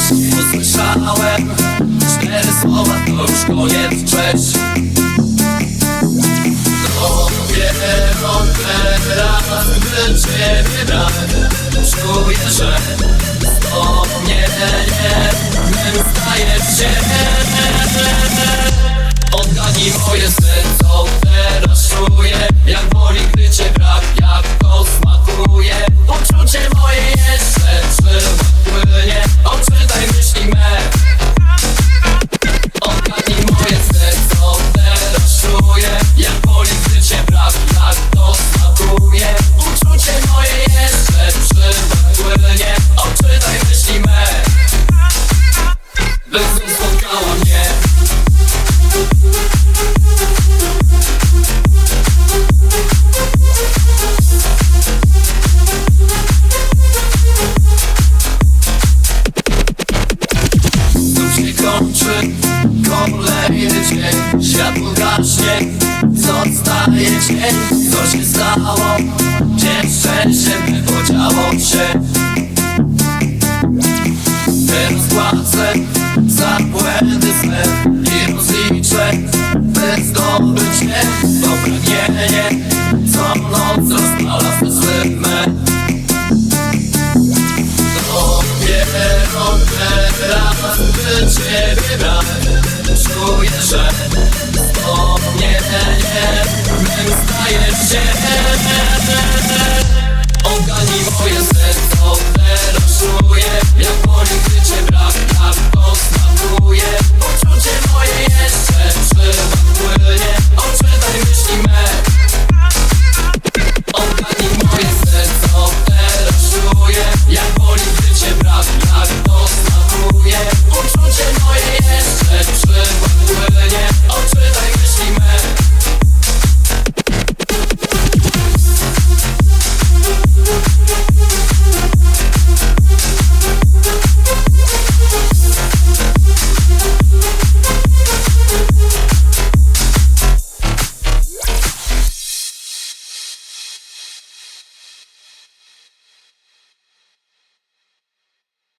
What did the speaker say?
słyszałem Cztery słowa to już koniec, cześć. Dopiero teraz, gdy ciebie brak Czuję, że wspomnienie mym stajesz się. Oddani moje serce teraz czuję kolejny dzień Światło gaśnie, zostaje cień Co się stało? Gdzie szczęście by za błędy swe I rozliczę, by zdobyć nie To pragnienie, co noc rozpala w zły me Dopiero teraz, gdy ciebie brak Czuję, że wspomnienie mym stajesz się. Ogani moje serce, teraz czuję